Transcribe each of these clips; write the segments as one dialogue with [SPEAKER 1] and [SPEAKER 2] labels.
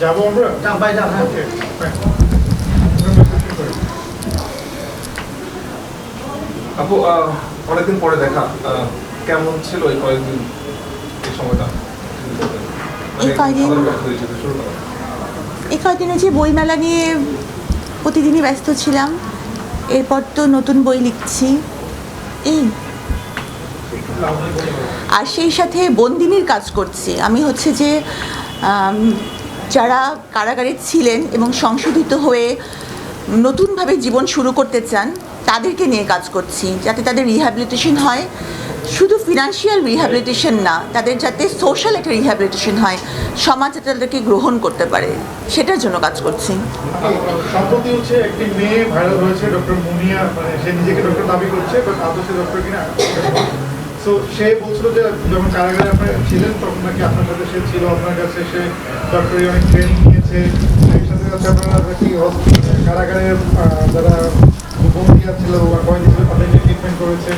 [SPEAKER 1] যাব আমরা
[SPEAKER 2] হ্যাঁ।
[SPEAKER 3] আপু অনেকদিন পরে দেখা কেমন ছিল এই কয়েকদিন এই সময়টা
[SPEAKER 4] এই কয়দিন?
[SPEAKER 3] করা।
[SPEAKER 4] এই কয়দিন বইমেলা নিয়ে প্রতিদিনই ব্যস্ত ছিলাম এরপর তো নতুন বই লিখছি এই। আর সেই সাথে বন্দিনীর কাজ করছি আমি হচ্ছে যে যারা কারাগারে ছিলেন এবং সংশোধিত হয়ে নতুনভাবে জীবন শুরু করতে চান, তাদেরকে নিয়ে কাজ করছি, যাতে তাদের রিহ্যাবিলিটেশন হয়। শুধু ফিনান্সিয়াল রিহ্যাবিলিটেশন না, তাদের যাতে সোশ্যাল একটা রিহ্যাবিলিটেশন হয়, সমাজ তাদেরকে গ্রহণ করতে পারে, সেটার জন্য কাজ করছি।
[SPEAKER 1] ভাইরাল হয়েছে সো সে বলছিল যে যখন কারাগারে আপনার ছিলেন, তখন নাকি আপনার সাথে সে ছিল, আপনার কাছে সে ডক্টরি অনেক ট্রেনিং নিয়েছে। এর সাথে সাথে আপনারা নাকি কারাগারের যারা বন্দী ছিল বা কয়েদি ছিল, তাদেরকে ট্রিটমেন্ট করেছে।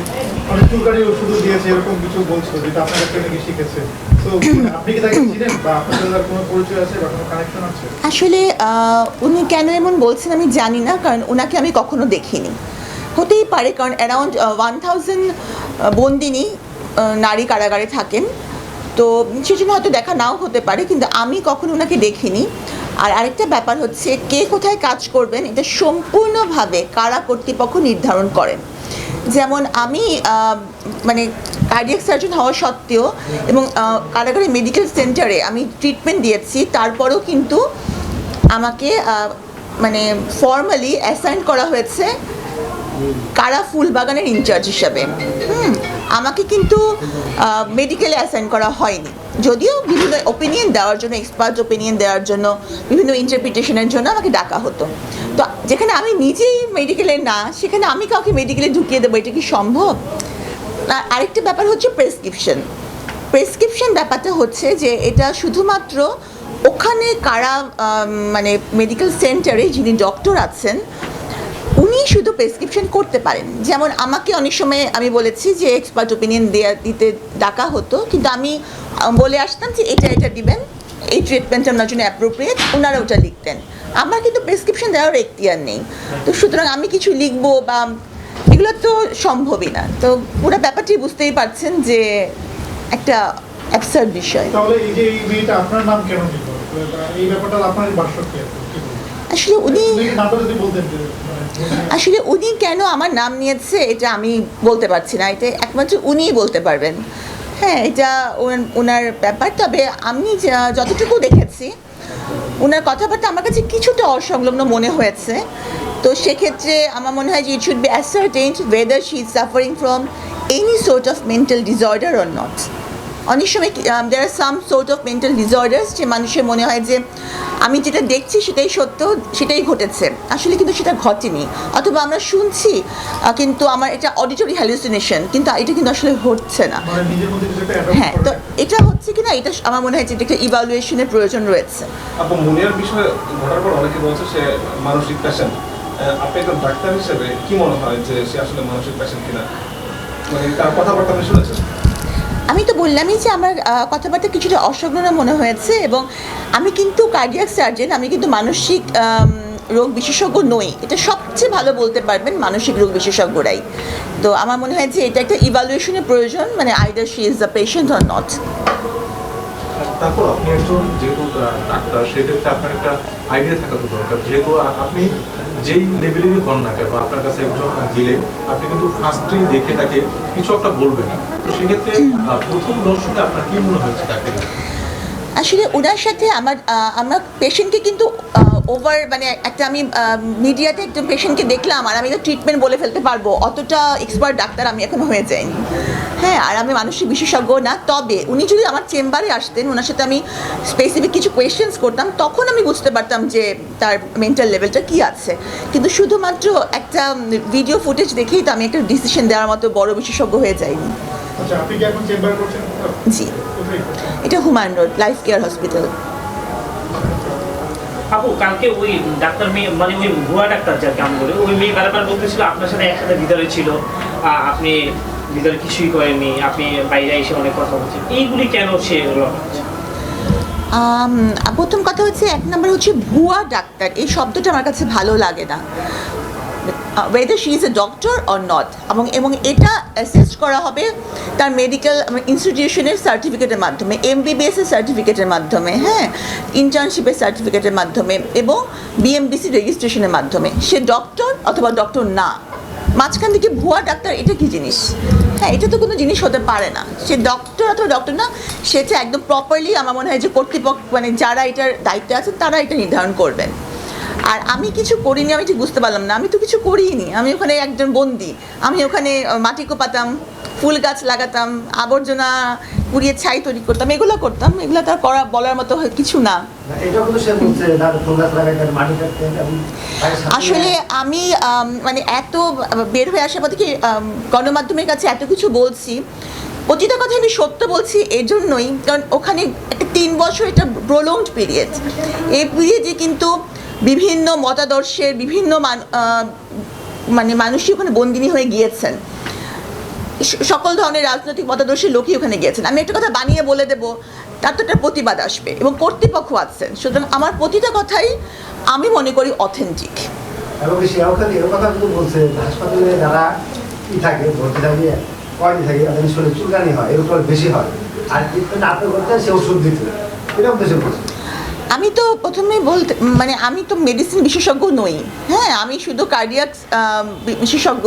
[SPEAKER 1] অনেক চুলকারি ওষুধও দিয়েছে, এরকম কিছু বলছিল, যেটা আপনার কাছে নাকি শিখেছে। তো আপনি কি তাকে বা আপনার সাথে কোনো পরিচয় আছে বা কোনো কানেকশন আছে?
[SPEAKER 4] আসলে উনি কেন এমন বলছেন আমি জানি না, কারণ ওনাকে আমি কখনো দেখিনি। হতেই পারে, কারণ অ্যারাউন্ড ওয়ান থাউজেন্ড বন্দিনী নারী কারাগারে থাকেন। তো সেজন্য হয়তো দেখা নাও হতে পারে, কিন্তু আমি কখনো ওনাকে দেখিনি। আর আরেকটা ব্যাপার হচ্ছে, কে কোথায় কাজ করবেন, এটা সম্পূর্ণভাবে কারা কর্তৃপক্ষ নির্ধারণ করেন। যেমন আমি মানে কার্ডিয়াক সার্জন হওয়া সত্ত্বেও এবং কারাগারে মেডিকেল সেন্টারে আমি ট্রিটমেন্ট দিয়েছি, তারপরেও কিন্তু আমাকে মানে ফর্মালি অ্যাসাইন করা হয়েছে কারা ফুলবাগানের ইনচার্জ হিসাবে? হুম, আমাকে কিন্তু মেডিকেলে অ্যাসাইন করা হয়নি। যদিও বিভিন্ন ওপিনিয়ন দেওয়ার জন্য এক্সপার্ট ওপিনিয়ন দেওয়ার জন্য, বিভিন্ন ইন্টারপ্রিটেশনের জন্য আমাকে ডাকা হতো। তো যেখানে আমি নিজেই মেডিকেলে না, সেখানে আমি কাউকে মেডিকেলে ঢুকিয়ে দেবো, এটা কি সম্ভব? আর আরেকটা ব্যাপার হচ্ছে প্রেসক্রিপশন প্রেসক্রিপশন ব্যাপারটা হচ্ছে যে, এটা শুধুমাত্র ওখানে কারা মানে মেডিকেল সেন্টারে যিনি ডক্টর আছেন শুধু প্রেসক্রিপশন করতে পারেন। যেমন আমাকে অনেক সময় আমি বলেছি যে এক্সপার্ট ওপিনিয়ন দেওয়া দিতে ডাকা হতো। কিন্তু আমি বলে আসতাম যে এটা এটা দিবেন, এই ট্রিটমেন্ট আপনার জন্য অ্যাপ্রোপ্রিয়েট ওনারা ওটা লিখতেন। আমার কিন্তু প্রেসক্রিপশন দেওয়ার এখতিয়ার নেই। তো সুতরাং আমি কিছু লিখব বা এগুলো তো সম্ভবই না। তো পুরো ব্যাপারটি বুঝতেই পারছেন যে একটা অ্যাবসার্ড বিষয়।
[SPEAKER 1] তাহলে এই যে এই আপনার নাম কেন এই ব্যাপারটা আপনার ভাষ্য কি?
[SPEAKER 4] আসলে উনি
[SPEAKER 1] মানে,
[SPEAKER 4] আসলে উনি কেন আমার নাম নিয়েছে এটা আমি বলতে পারছি না। এটা একমাত্র উনিই বলতে পারবেন। হ্যাঁ এটা ওন- ওনার ব্যাপার। তবে আমি যতটুকু দেখেছি ওনার কথাবার্তা আমার কাছে কিছুটা অসংলগ্ন মনে হয়েছে। তো সেক্ষেত্রে আমার মনে হয় যে it should be ascertained whether she is suffering from any sort of mental disorder or not অনেক সময় there are some sort of mental disorders যে মানুষের মনে হয় যে আমি যেটা দেখছি সেটাই সত্য সেটাই ঘটেছে। আসলে কিন্তু সেটা ঘটেনি। অথবা আমরা শুনছি কিন্তু আমার এটা অডিটরি হ্যালুসিনেশন কিন্তু এটা কিন্তু আসলে হচ্ছে না।
[SPEAKER 1] মানে
[SPEAKER 4] হ্যাঁ তো এটা হচ্ছে কি না এটা আমার মনে হয় যে এটা একটা ইভালুয়েশনের প্রয়োজন রয়েছে।
[SPEAKER 3] বিষয়ে ঘটার পর অনেকে বলছে সে মানসিক পেশেন্ট আপনি একজন ডাক্তার হিসেবে কি মনে হয় যে সে আসলে মানসিক পেশেন্ট কিনা? মানে তার কথাবার্তা আপনি শুনেছেন?
[SPEAKER 4] আমি তো বললামই যে আমার কথাবার্তা কিছুটা অসংলগ্ন মনে হয়েছে এবং আমি কিন্তু কার্ডিয়াক সার্জন আমি কিন্তু মানসিক রোগ বিশেষজ্ঞ নই। এটা সবচেয়ে ভালো বলতে পারবেন মানসিক রোগ বিশেষজ্ঞরাই। তো আমার মনে হয় যে এটা একটা ইভালুয়েশনের প্রয়োজন মানে either she is the patient or not
[SPEAKER 5] তারপর আপনি একজন যেহেতু ডাক্তার, সেক্ষেত্রে আপনার একটা আইডিয়া থাকা দরকার। যেহেতু আপনি যেই লেভেলেরই হন না কেন, আপনার কাছে একজন গেলে আপনি কিন্তু ফার্স্টেই দেখে তাকে কিছু একটা বলবেন। তো সেক্ষেত্রে প্রথম দর্শনে আপনার কি মনে হয়েছে তাকে
[SPEAKER 4] আসলে ওনার সাথে আমার আমার পেশেন্টকে কিন্তু ওভার মানে একটা আমি মিডিয়াতে একজন পেশেন্টকে দেখলাম আর আমি তো ট্রিটমেন্ট বলে ফেলতে পারব। অতটা এক্সপার্ট ডাক্তার আমি এখনও হয়ে যাইনি। হ্যাঁ আর আমি মানসিক বিশেষজ্ঞ না। তবে উনি যদি আমার চেম্বারে আসতেন ওনার সাথে আমি স্পেসিফিক কিছু কোয়েশ্চেন্স করতাম তখন আমি বুঝতে পারতাম যে তার মেন্টাল লেভেলটা কি আছে। কিন্তু শুধুমাত্র একটা ভিডিও ফুটেজ দেখেই তো আমি একটা ডিসিশন দেওয়ার মতো বড় বিশেষজ্ঞ হয়ে যাইনি।
[SPEAKER 1] আচ্ছা
[SPEAKER 4] জি। এটা Humayun road life care hospital
[SPEAKER 6] আপু কালকে ওই ডাক্তার মেয়ে মানে ওই ভুয়া ডাক্তার যার কাম করে ওই মেয়ে বারবার বলতেছিল, আপনার সাথে একসাথে ভিতরে ছিল আপনি ভিতরে কিছুই করেননি, আপনি বাইরে এসে অনেক কথা বলছেন। এইগুলি কেন সে
[SPEAKER 4] এগুলো প্রথম কথা হচ্ছে, এক নম্বর হচ্ছে ভুয়া ডাক্তার, এই শব্দটা আমার কাছে ভালো লাগে না। Whether she is a doctor or not এবং এবং এটা অ্যাসেস করা হবে তার মেডিকেল ইনস্টিটিউশনের সার্টিফিকেটের মাধ্যমে এমবিবিএস এর সার্টিফিকেটের মাধ্যমে হ্যাঁ ইন্টার্নশিপের সার্টিফিকেটের মাধ্যমে এবং বিএমডিসি রেজিস্ট্রেশনের মাধ্যমে। সে ডক্টর অথবা ডক্টর না। মাঝখান থেকে ভুয়া ডাক্তার, এটা কি জিনিস? হ্যাঁ এটা তো কোনো জিনিস হতে পারে না। সে ডক্টর অথবা ডক্টর না সেটা একদম প্রপারলি আমার মনে হয় যে কর্তৃপক্ষ মানে যারা এটার দায়িত্বে আছে তারা এটা নির্ধারণ করবেন। আর আমি কিছু করিনি আমি ঠিক বুঝতে পারলাম না। আমি তো কিছু করিনি আমি ওখানে একজন বন্দি। আমি ওখানে মাটি কোপাতাম ফুল গাছ লাগাতাম আবর্জনা কুড়িয়ে ছাই তৈরি করতাম এগুলো করতাম। এগুলো তার করা বলার মতো কিছু না। আসলে আমি মানে এত বের হয়ে আসার পর থেকে আম, গণমাধ্যমের কাছে এত কিছু বলছি। প্রতিটা কথা আমি সত্য বলছি এর জন্যই কারণ ওখানে একটা তিন বছর এটা প্রলংড পিরিয়ড এই পিরিয়ডে কিন্তু বিভিন্ন মতাদর্শের বিভিন্ন মানে মানুষই ওখানে বন্দিনী হয়ে গিয়েছেন। সকল ধরনের রাজনৈতিক মতাদর্শের লোকই ওখানে গিয়েছেন। আমি একটা কথা বানিয়ে বলে দেবো, তার তো একটা প্রতিবাদ আসবে এবং কর্তৃপক্ষ আছেন। সুতরাং আমার প্রতিটা কথাই আমি মনে করি অথেন্টিক
[SPEAKER 2] কিন্তু হয় এর উপর বেশি আর ট্রিটমেন্ট আপনি সে ওষুধ দিত এটা উদ্দেশ্য বলছে।
[SPEAKER 4] আমি তো প্রথমে বলতে মানে আমি তো মেডিসিন বিশেষজ্ঞ নই। হ্যাঁ আমি শুধু কার্ডিয়াক বিশেষজ্ঞ।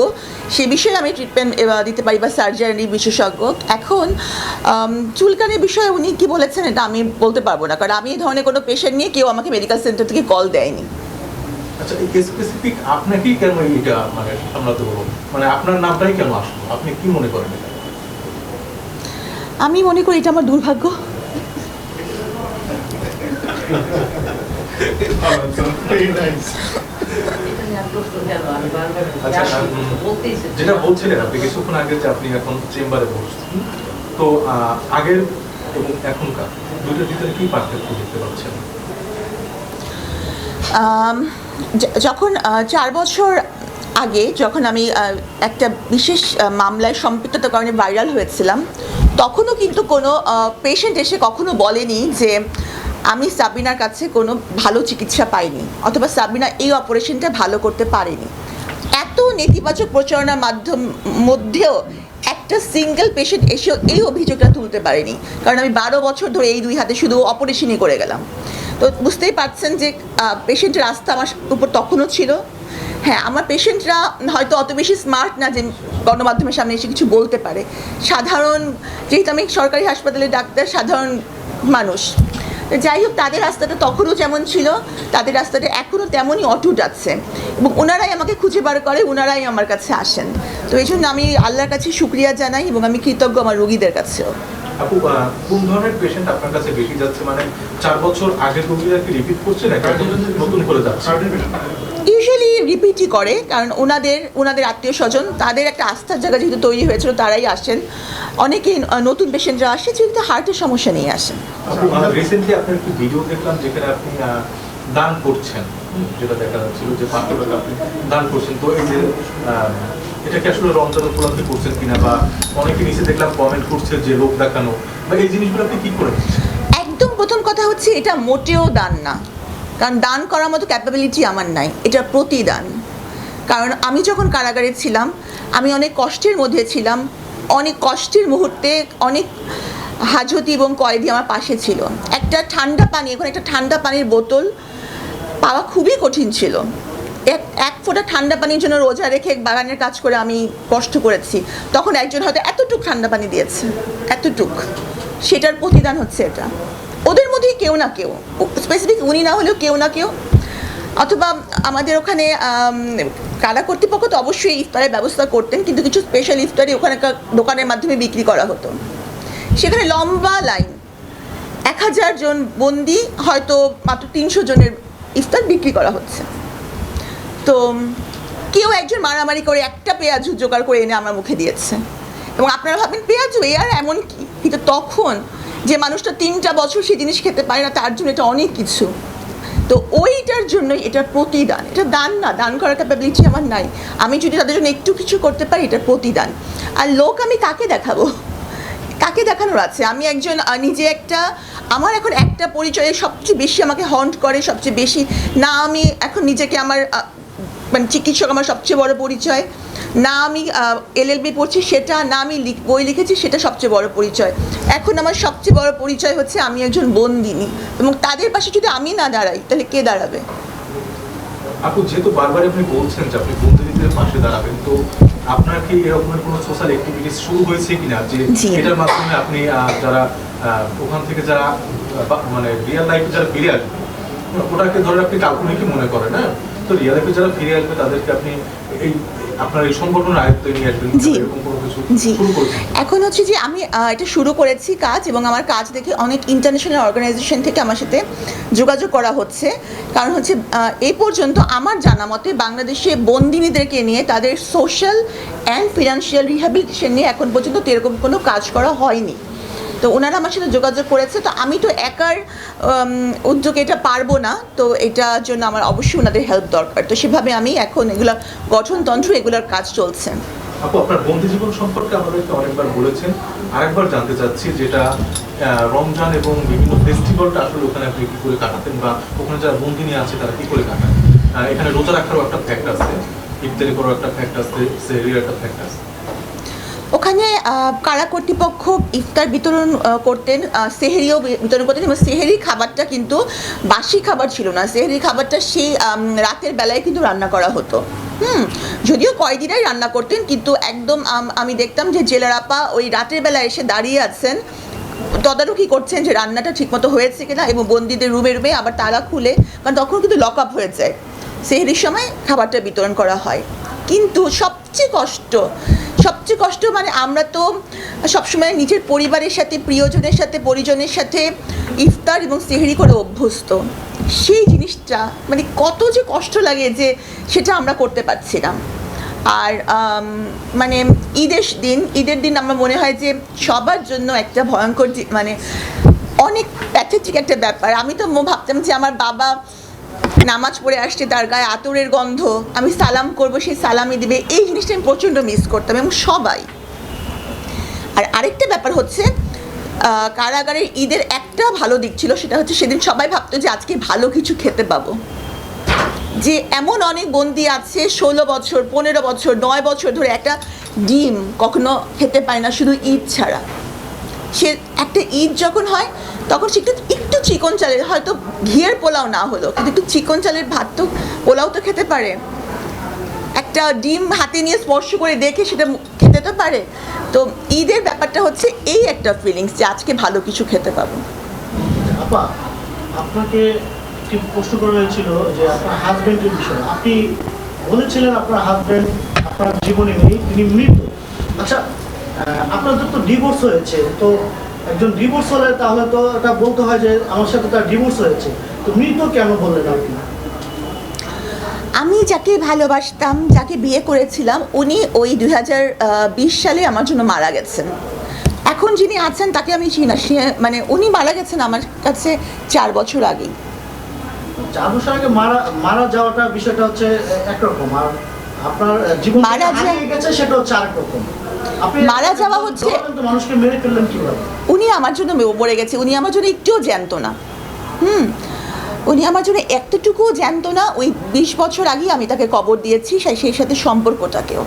[SPEAKER 4] সে বিষয়ে আমি ট্রিটমেন্ট দিতে পারি বা সার্জারি বিশেষজ্ঞ। এখন চুলকানির বিষয়ে উনি কি বলেছেন এটা আমি বলতে পারব না। কারণ আমি এই ধরনের কোনো পেশেন্ট নিয়ে কেউ আমাকে মেডিকেল সেন্টার থেকে কল দেয়নি।
[SPEAKER 5] আচ্ছা স্পেসিফিক আপনাকেই কেন এটা মানে মানে আপনার নামটাই কেন আসলো? আপনি কি মনে করেন
[SPEAKER 4] আমি মনে করি এটা আমার দুর্ভাগ্য।
[SPEAKER 5] যেটা বলছিলেন আপনি কিছুক্ষণ আগে যে আপনি এখন চেম্বারে বসছেন। তো আগের এবং এখনকার দুইটার ভিতরে কি পার্থক্য দেখতে পাচ্ছেন?
[SPEAKER 4] যখন চার বছর আগে যখন আমি একটা বিশেষ মামলায় সম্পৃক্ততার কারণে ভাইরাল হয়েছিলাম, তখনও কিন্তু কোনো পেশেন্ট এসে কখনো বলেনি যে আমি সাবিনার কাছে কোনো ভালো চিকিৎসা পাইনি, অথবা সাবিনা এই অপারেশনটা ভালো করতে পারেনি। এত নেতিবাচক প্রচারণার মাধ্যম, মধ্যেও একটা সিঙ্গেল পেশেন্ট এসেও এই অভিযোগটা তুলতে পারেনি। কারণ আমি বারো বছর ধরে এই দুই হাতে শুধু অপারেশনই করে গেলাম। তো বুঝতেই পারছেন যে পেশেন্টের আস্থা আমার উপর তখনও ছিল। হ্যাঁ আমার পেশেন্টরা হয়তো অত বেশি স্মার্ট না যে গণমাধ্যমের সামনে এসে কিছু বলতে পারে। সাধারণ, যেহেতু আমি সরকারি হাসপাতালে ডাক্তার, সাধারণ মানুষ। যাই হোক তাদের রাস্তাটা তখনও যেমন ছিল তাদের রাস্তাটা এখনও তেমনই অটুট আছে। এবং ওনারাই আমাকে খুঁজে বার করে ওনারাই আমার কাছে আসেন। তো এই জন্য আমি আল্লাহর কাছে শুক্রিয়া জানাই এবং আমি কৃতজ্ঞ আমার রোগীদের কাছেও।
[SPEAKER 5] আপু কোন ধরনের পেশেন্ট আপনার কাছে বেশি যাচ্ছে? মানে চার বছর আগের রোগীরা কি রিপিট করছে নাকি নতুন করে যাচ্ছে?
[SPEAKER 4] ইউজুয়ালি রিপিটই করে কারণ ওনাদের ওনাদের আত্মীয় স্বজন তাদের একটা আস্থার জায়গা যেহেতু তৈরি হয়েছিল তারাই আসেন। অনেকেই আহ, নতুন পেশেন্টরা আসে যেহেতু হার্টের সমস্যা নিয়ে আসেন।
[SPEAKER 5] রিসেন্টলি আপনার একটি ভিডিও দেখলাম যেখানে আপনি দান করছেন যেটা দেখা যাচ্ছিল যে পাঁচশো টাকা আপনি দান করছেন। তো এই যে আহ, এটা কি আসলে রমজান উপলক্ষে করছেন কিনা বা অনেকে নিচে দেখলাম কমেন্ট করছে যে লোক দেখানো বা এই জিনিসগুলো আপনি কি করে
[SPEAKER 4] একদম প্রথম কথা হচ্ছে এটা মোটেও দান না। কারণ দান করার মতো ক্যাপাবিলিটি আমার নাই। এটা প্রতিদান। কারণ আমি যখন কারাগারে ছিলাম, আমি অনেক কষ্টের মধ্যে ছিলাম, অনেক কষ্টের মুহূর্তে অনেক হাজতি এবং কয়েদি আমার পাশে ছিল। একটা ঠান্ডা পানি, এখন একটা ঠান্ডা পানির বোতল পাওয়া খুবই কঠিন ছিল। এক এক ফোঁটা ঠান্ডা পানির জন্য রোজা রেখে বাগানের কাজ করে আমি কষ্ট করেছি। তখন একজন হয়তো এতটুক ঠান্ডা পানি দিয়েছে, এতটুক। সেটার প্রতিদান হচ্ছে এটা। ওদের মধ্যেই কেউ না কেউ। স্পেসিফিক উনি না হলেও কেউ না কেউ। অথবা আমাদের ওখানে কারা কর্তৃপক্ষ তো অবশ্যই ইফতারের ব্যবস্থা করতেন, কিন্তু কিছু স্পেশাল ইফতারি ওখানকার দোকানের মাধ্যমে বিক্রি করা হতো। সেখানে লম্বা লাইন। এক হাজার জন বন্দি, হয়তো মাত্র তিনশো জনের ইফতার বিক্রি করা হচ্ছে। তো, কেউ একজন মারামারি করে একটা পেঁয়াজু জোগাড় করে এনে আমার মুখে দিয়েছে। এবং আপনারা ভাবেন পেঁয়াজু এ আর এমন কি? কিন্তু তখন যে মানুষটা তিনটা বছর সেই জিনিস খেতে পারে না, তার জন্য এটা অনেক কিছু। তো ওইটার জন্যই এটার প্রতিদান। এটা দান না, দান করার ক্যাপাবিলিটি আমার নাই। আমি যদি তাদের জন্য একটু কিছু করতে পারি, এটা প্রতিদান। আর লোক আমি কাকে দেখাবো? কাকে দেখানোর আছে? আমি একজন নিজে একটা, আমার এখন একটা পরিচয়ে সবচেয়ে বেশি আমাকে হন্ট করে, সবচেয়ে বেশি। না, আমি এখন নিজেকে আমার মানে চিকিৎসক আমার সবচেয়ে বড় পরিচয়। না আমি এলএলবি পড়ছি সেটা না আমি বই লিখেছি সেটা সবচেয়ে বড় পরিচয়। এখন আমার সবচেয়ে বড় পরিচয় হচ্ছে আমি একজন বন্দিনী এবং তাদের পাশে যদি আমি না দাঁড়াই তাহলে কে দাঁড়াবে?
[SPEAKER 5] আপু যেহেতু বারবার আপনি বলছেন যে আপনি বন্ধুদের পাশে দাঁড়াবেন তো আপনার কি এরকমের কোনো সোশ্যাল অ্যাক্টিভিটিস শুরু হয়েছে কিনা? যে এটার মাধ্যমে আপনি যারা ওখান থেকে যারা মানে রিয়েল লাইফে যারা ফিরে আসবে ওটাকে ধরে আপনি কাল্পনিকই মনে করেন হ্যাঁ তো রিয়েল যারা ফিরে আসবে তাদেরকে আপনি এই
[SPEAKER 4] জি। জি। এখন হচ্ছে যে আমি এটা শুরু করেছি কাজ এবং আমার কাজ দেখে অনেক ইন্টারন্যাশনাল অর্গানাইজেশন থেকে আমার সাথে যোগাযোগ করা হচ্ছে। কারণ হচ্ছে এই পর্যন্ত আমার জানা মতে বাংলাদেশে বন্দিনীদেরকে নিয়ে তাদের সোশ্যাল অ্যান্ড ফিনান্সিয়াল রিহ্যাবিলিটেশন নিয়ে এখন পর্যন্ত এরকম কোনো কাজ করা হয়নি। তো ওনারা আমার সাথে যোগাযোগ করেছে, তো আমি তো একার উদ্যোগে এটা পারব না, তো এটার জন্য আমার অবশ্যই ওনাদের হেল্প দরকার। তো সেভাবে আমি এখন এগুলো গঠনতন্ত্র, এগুলোর কাজ চলছে।
[SPEAKER 5] আপু, আপনার বন্দি জীবন সম্পর্কে আমাদেরকে অনেকবার বলেছেন। আরেকবার জানতে চাচ্ছি যেটা রমজান এবং বিভিন্ন ফেস্টিভ্যালটা আসলে ওখানে আপনি কি করে কাটাতেন বা ওখানে যারা বন্দিনী আছে তারা কি করে কাটান? এখানে রোজা রাখারও একটা ফ্যাক্ট আছে, ইফতারি করার একটা ফ্যাক্ট আছে একটা ফ্যাক্ট আছে।
[SPEAKER 4] আহ, কারা কর্তৃপক্ষ ইফতার বিতরণ করতেন সেহেরিও বিতরণ করতেন এবং সেহেরি খাবারটা কিন্তু বাসি খাবার ছিল না। সেহেরি খাবারটা সেই রাতের বেলায় কিন্তু রান্না করা হতো। হুম যদিও কয়েদিরাই রান্না করতেন কিন্তু একদম আমি দেখতাম যে জেলারাপা ওই রাতের বেলায় এসে দাঁড়িয়ে আছেন তদারকি করছেন যে রান্নাটা ঠিকমতো হয়েছে কিনা এবং বন্দিদের রুমে রুমে আবার তালা খুলে কারণ তখন কিন্তু লক আপ হয়ে যায়। সেহেরির সময় খাবারটা বিতরণ করা হয়। কিন্তু সবচেয়ে কষ্ট সবচেয়ে কষ্ট মানে আমরা তো সবসময় নিজের পরিবারের সাথে, প্রিয়জনের সাথে, পরিজনের সাথে ইফতার এবং সেহরি করে অভ্যস্ত। সেই জিনিসটা মানে কত যে কষ্ট লাগে যে সেটা আমরা করতে পারছি না। আর মানে ঈদের দিন ঈদের দিন আমার মনে হয় যে সবার জন্য একটা ভয়ঙ্কর মানে অনেক প্যাথেটিক একটা ব্যাপার। আমি তো ভাবতাম যে আমার বাবা নামাজ পড়ে আসছে, তার গায়ে আতরের গন্ধ, আমি সালাম করব সেই সালামি দিবে, এই জিনিসটা আমি প্রচণ্ড মিস করতাম এবং সবাই। আর আরেকটা ব্যাপার হচ্ছে কারাগারের ঈদের একটা ভালো দিক ছিল, সেটা হচ্ছে সেদিন সবাই ভাবতো যে আজকে ভালো কিছু খেতে পাবো। যে এমন অনেক বন্দি আছে, ষোলো বছর, পনেরো বছর, নয় বছর ধরে একটা ডিম কখনো খেতে পায় না, শুধু ঈদ ছাড়া। সে একটা ঈদ যখন হয়, তখন সে একটু চিকন চালের, হয়তো ঘিয়ের পোলাও না হলো, কিন্তু একটু চিকন চালের ভাত তো, পোলাও তো খেতে পারে। একটা ডিম হাতে নিয়ে স্পর্শ করে দেখে সেটা খেতে তো পারে। তো ঈদের ব্যাপারটা হচ্ছে এই একটা ফিলিংস যে আজকে ভালো কিছু খেতে পাবো।
[SPEAKER 7] আপা, আপনাকে প্রশ্ন করা হয়েছিল যে আপনার হাজবেন্ডের বিষয়ে। আপনি বলেছিলেন আপনার হাজবেন্ড আপনার জীবনে নেই, তিনি মৃত। আচ্ছা আপনাদের তো ডিভোর্স হয়েছে তো একজন ডিভোর্স হলে তাহলে তো এটা বলতে হয় যে আমার সাথে তার ডিভোর্স হয়েছে। তো মৃত কেন বললেন আপনি?
[SPEAKER 4] আমি যাকে ভালোবাসতাম যাকে বিয়ে করেছিলাম উনি ওই দুই হাজার বিশ সালে আমার জন্য মারা গেছেন। এখন যিনি আছেন তাকে আমি চিনি না। সে মানে উনি মারা গেছেন আমার কাছে চার বছর আগেই।
[SPEAKER 7] চার বছর আগে মারা মারা যাওয়াটা বিষয়টা হচ্ছে একরকম। আর আপনার জীবন
[SPEAKER 4] মারা
[SPEAKER 7] গেছে সেটা হচ্ছে আরেক রকম।
[SPEAKER 4] মারা যাওয়া হচ্ছে- উনি আমার জন্য মরে গেছে। উনি আমার জন্য একটুও জ্যান্ত না। হুম? উনি আমার জন্য একটুকুও জানতো না। ওই বিশ বছর আগেই আমি তাকে কবর দিয়েছি সেই সেই সাথে সম্পর্কটাকেও।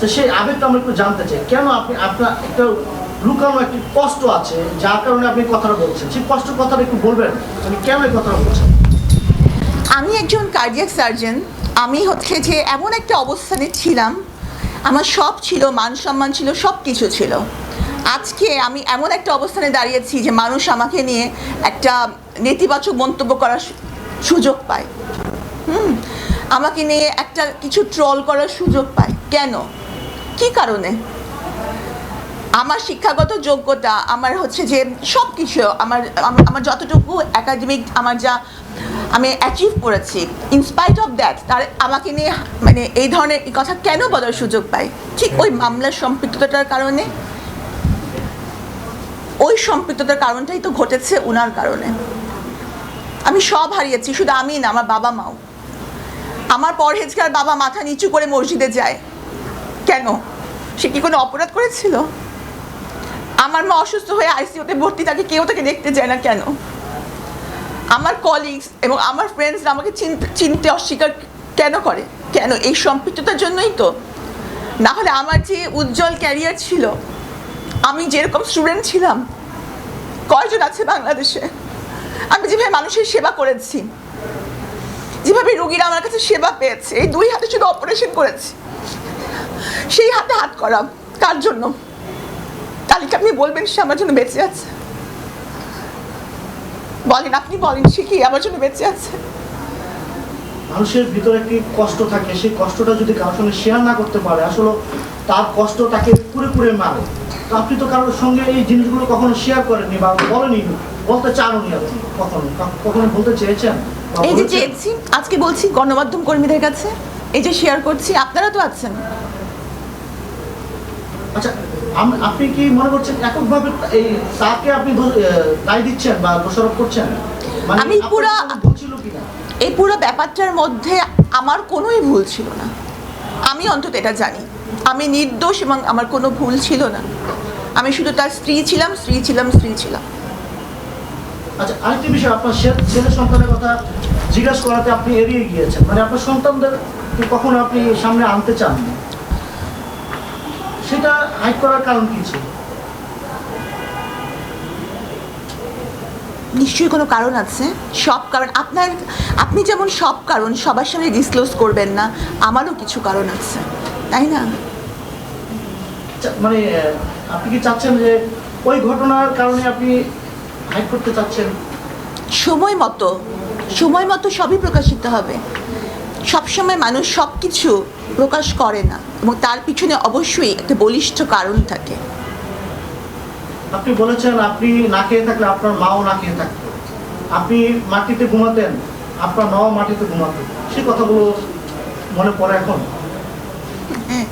[SPEAKER 7] তো সেই আবেগটা আমরা একটু জানতে চাই। কেন আপনি আপনার একটা লুকানো একটি কষ্ট আছে যার কারণে আপনি কথাটা বলছেন। সেই কষ্ট কথাটা একটু বলবেন। মানে কেন এই কথাটা বলছেন?
[SPEAKER 4] আমি একজন কার্ডিয়াক সার্জন আমি হচ্ছে যে এমন একটা অবস্থানে ছিলাম আমার সব ছিল, মান সম্মান ছিল সব কিছু ছিল। আজকে আমি এমন একটা অবস্থানে দাঁড়িয়েছি যে মানুষ আমাকে নিয়ে একটা নেতিবাচক মন্তব্য করার সুযোগ পায়। হুম, আমাকে নিয়ে একটা কিছু ট্রল করার সুযোগ পায়। কেন? কি কারণে? আমার শিক্ষাগত যোগ্যতা, আমার হচ্ছে যে সব কিছু আমার আমার- যতটুকু একাডেমিক আমার যা আমি অ্যাচিভ করেছি ইনস্পাইট অফ দ্যাট তার, আমাকে নিয়ে মানে এই ধরনের কথা কেন বলার সুযোগ পাই? ঠিক ওই মামলার সম্পৃক্ততার কারণে? ওই সম্পৃক্ততার কারণটাই তো ঘটেছে ওনার কারণে। আমি সব হারিয়েছি, শুধু আমি না, আমার বাবা মাও। আমার পরহেজগার বাবা মাথা নিচু করে মসজিদে যায়। কেন? সে কি কোনো অপরাধ করেছিল? আমার মা অসুস্থ হয়ে আইসিইউতে ভর্তি থাকে, কেউ তাকে দেখতে যায় না কেন? আমার কলিগস এবং আমার ফ্রেন্ডসরা আমাকে চিনতে অস্বীকার কেন করে? কেন? এই সম্পৃক্ততার জন্যই তো। না হলে আমার যে উজ্জ্বল ক্যারিয়ার ছিল, আমি যেরকম স্টুডেন্ট ছিলাম, কয়জন আছে বাংলাদেশে? আমি যেভাবে মানুষের সেবা করেছি, যেভাবে রুগীরা আমার কাছে সেবা পেয়েছে, এই দুই হাতে শুধু অপারেশন করেছি, সেই হাতে হাত করা কার জন্য। তালিকা আপনি বলবেন সে আমার জন্য বেঁচে আছে। বলেন আপনি বলেন সে কি আমার জন্য বেঁচে আছে?
[SPEAKER 7] মানুষের ভিতরে একটি কষ্ট থাকে সেই কষ্টটা যদি কারোর সঙ্গে শেয়ার না করতে পারে আসলে তার কষ্ট তাকে পুরে পুরে মারে। তো আপনি তো কারোর সঙ্গে এই জিনিসগুলো কখনো শেয়ার করেননি বা বলেনি বলতে চাননি আপনি কখনো। কখনো বলতে চেয়েছেন
[SPEAKER 4] এই যে চেয়েছি আজকে বলছি গণমাধ্যম কর্মীদের কাছে এই যে শেয়ার করছি আপনারা তো আছেন।
[SPEAKER 7] আচ্ছা আপনি কি মনে করছেন এককভাবে এই তাকে আপনি দায় দিচ্ছেন বা দোষারোপ করছেন? মানে
[SPEAKER 4] আমি পুরা- এই পুরো ব্যাপারটার মধ্যে আমার কোনোই ভুল ছিল না। আমি অন্তত এটা জানি। আমি নির্দোষ এবং আমার কোনো ভুল ছিল না। আমি শুধু তার স্ত্রী ছিলাম স্ত্রী ছিলাম স্ত্রী ছিলাম।
[SPEAKER 7] আচ্ছা আরেকটি বিষয় আপনার ছেলে সন্তানের কথা জিজ্ঞাসা করাতে আপনি এড়িয়ে গিয়েছেন। মানে আপনার সন্তানদের কখনো আপনি সামনে আনতে চান না হাইড করার কারণ কি ছিল?
[SPEAKER 4] নিশ্চয়ই কোনো কারণ আছে। সব কারণ আপনার আপনি যেমন সব কারণ সবার সামনে ডিসক্লোজ করবেন না আমারও কিছু কারণ আছে। তাই না?
[SPEAKER 7] মানে আপনি কি চাচ্ছেন যে ওই ঘটনার কারণে আপনি হাইড করতে চাচ্ছেন?
[SPEAKER 4] সময় মতো সময় মতো সবই প্রকাশিত হবে। সবসময় মানুষ সব কিছু প্রকাশ করে না এবং তার পিছনে অবশ্যই একটা বলিষ্ঠ কারণ থাকে।
[SPEAKER 7] আপনি বলেছেন আপনি না খেয়ে থাকলে আপনার মাও না খেয়ে থাকতো। আপনি মাটিতে ঘুমাতেন আপনার মাও মাটিতে ঘুমাতেন সেই কথাগুলো মনে পড়ে এখন?
[SPEAKER 4] হ্যাঁ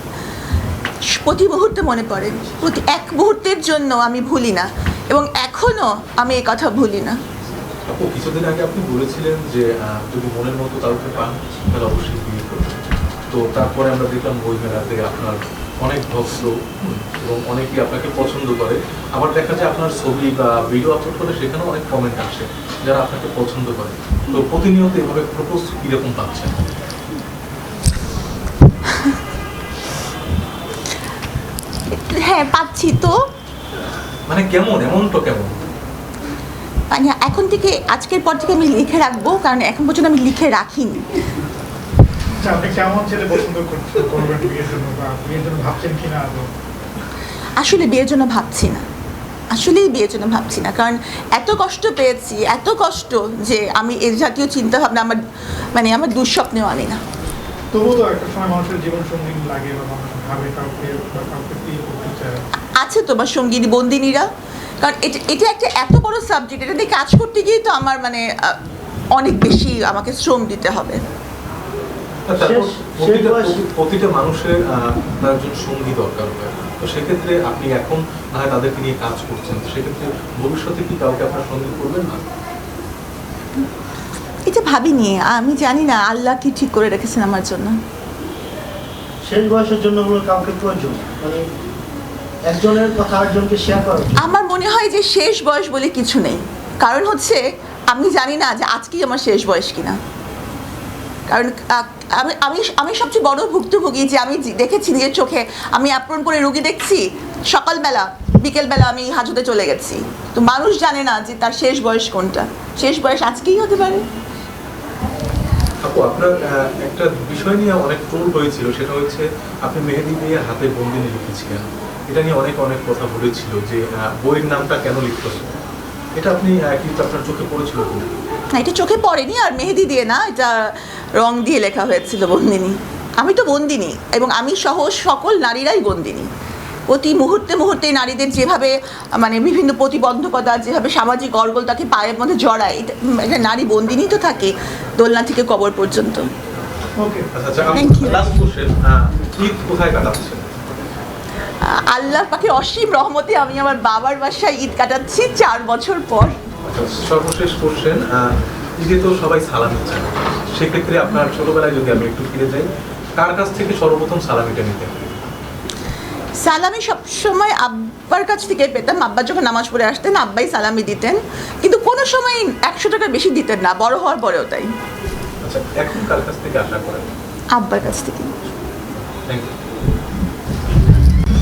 [SPEAKER 4] প্রতি মুহূর্তে মনে পড়ে। প্রতি এক মুহূর্তের জন্য আমি ভুলি না এবং এখনও আমি এই কথা ভুলি না।
[SPEAKER 5] আপু কিছুদিন আগে আপনি বলেছিলেন যে যদি মনের মতো কাউকে পান তাহলে অবশ্যই বিয়ে করবেন তো তারপরে আমরা দেখলাম বই মেলাতে আপনার অনেক ভক্ত এবং অনেকেই আপনাকে পছন্দ করে। আবার দেখা যায় আপনার ছবি বা ভিডিও আপলোড করে সেখানেও অনেক কমেন্ট আসে যারা আপনাকে পছন্দ করে। তো প্রতিনিয়ত এভাবে প্রপোজ কীরকম পাচ্ছেন?
[SPEAKER 4] হ্যাঁ পাচ্ছি তো।
[SPEAKER 5] মানে কেমন? এমন তো কেমন?
[SPEAKER 4] মানে এখন থেকে আজকের পর থেকে আমি লিখে রাখব কারণ এখন পর্যন্ত আমি লিখে রাখিনি।
[SPEAKER 1] আচ্ছা,
[SPEAKER 4] আসলে বিয়ের জন্য ভাবছি না। আসলেই বিয়ের জন্য ভাবছি না কারণ এত কষ্ট পেয়েছি এত কষ্ট যে আমি এর জাতীয় চিন্তা ভাবনা আমার মানে আমার দুঃস্বপ্নেও আনি না।
[SPEAKER 1] তবুও তো একটা সময় মানুষের জীবন সঙ্গী লাগে বা মানুষ ভাবে কাউকে বা কাউকে বিয়ে করতে চায়।
[SPEAKER 4] আছে তোমার সঙ্গিনী বন্দিনীরা কারণ এটা এটা একটা এত বড় সাবজেক্ট এটা নিয়ে কাজ করতে গিয়েই তো আমার মানে অনেক বেশি আমাকে শ্রম দিতে হবে।
[SPEAKER 7] শেষ-
[SPEAKER 5] প্রতিটা মানুষের তার একজন সঙ্গী দরকার হয়। তো সেক্ষেত্রে আপনি এখন না তাদেরকে নিয়ে কাজ করছেন তো সেক্ষেত্রে ভবিষ্যতে কি কাউকে আপনার সঙ্গী করবেন না?
[SPEAKER 4] এটা ভাবিনি আমি জানি না আল্লাহ কি ঠিক করে রেখেছেন আমার জন্য।
[SPEAKER 7] শেষ বয়সের জন্য কাউকে প্রয়োজন। মানে একজনের কথা আরেকজনকে শেয়ার করার
[SPEAKER 4] আমার মনে হয় যে শেষ বয়স বলে কিছু নেই। কারণ হচ্ছে আমি জানি না যে আজকেই আমার শেষ বয়স কিনা। কারণ আমি আমি আমি সবচেয়ে বড় ভুক্তভোগী যে আমি দেখেছি নিজের চোখে আমি অ্যাপ্রন করে রুগী দেখছি সকালবেলা বিকেলবেলা আমি হাজতে চলে গেছি। তো মানুষ জানে না যে তার শেষ বয়স কোনটা। শেষ বয়স আজকেই হতে পারে।
[SPEAKER 5] আপু আপনার একটা বিষয় নিয়ে অনেক ট্রোল হয়েছিল সেটা হচ্ছে আপনি মেহেদি দিয়ে হাতে বন্দিনী লিখেছিলেন। এটা নিয়ে অনেক অনেক কথা বলেছিল যে বইয়ের নামটা কেন লিখতেছেন এটা আপনি কিন্তু আপনার চোখে পড়েছিল
[SPEAKER 4] না এটা চোখে পড়েনি আর মেহেদি দিয়ে না এটা রং দিয়ে লেখা হয়েছিল বন্দিনী। আমি তো বন্দিনী এবং আমি সহ সকল নারীরাই বন্দিনী। প্রতি মুহূর্তে মুহূর্তে নারীদের যেভাবে মানে বিভিন্ন প্রতিবন্ধকতা যেভাবে সামাজিক অর্গল তাকে পায়ের মধ্যে জড়ায় এটা নারী বন্দিনী তো থাকে দোলনা থেকে কবর পর্যন্ত।
[SPEAKER 7] ওকে
[SPEAKER 5] আচ্ছা আচ্ছা কোশ্চেন ঈদ কোথায় কাটাচ্ছেন?
[SPEAKER 4] আহ, আল্লাহর পাখি অসীম রহমতে আমি আমার বাবার বাসায় ঈদ কাটাচ্ছি চার বছর পর।
[SPEAKER 5] আচ্ছা সর্বশেষ কোশ্চেন ঈদে তো সবাই সালামি চায় সেক্ষেত্রে আপনার ছোটবেলায় যদি আমি একটু ফিরে যাই কার কাছ থেকে সর্বপ্রথম সালামিটা নিতেন
[SPEAKER 4] সালামি সবসময় আব্বার কাছ থেকে পেতাম। আব্বা যখন নামাজ পড়ে আসতেন আব্বাই সালামি দিতেন। কিন্তু কোনো সময় একশো টাকা বেশি দিতেন না বড় হওয়ার পরেও তাই।
[SPEAKER 5] আচ্ছা এখন কার কাছ থেকে আশা করেন?
[SPEAKER 4] আব্বার কাছ থেকে
[SPEAKER 5] থ্যাংক ইউ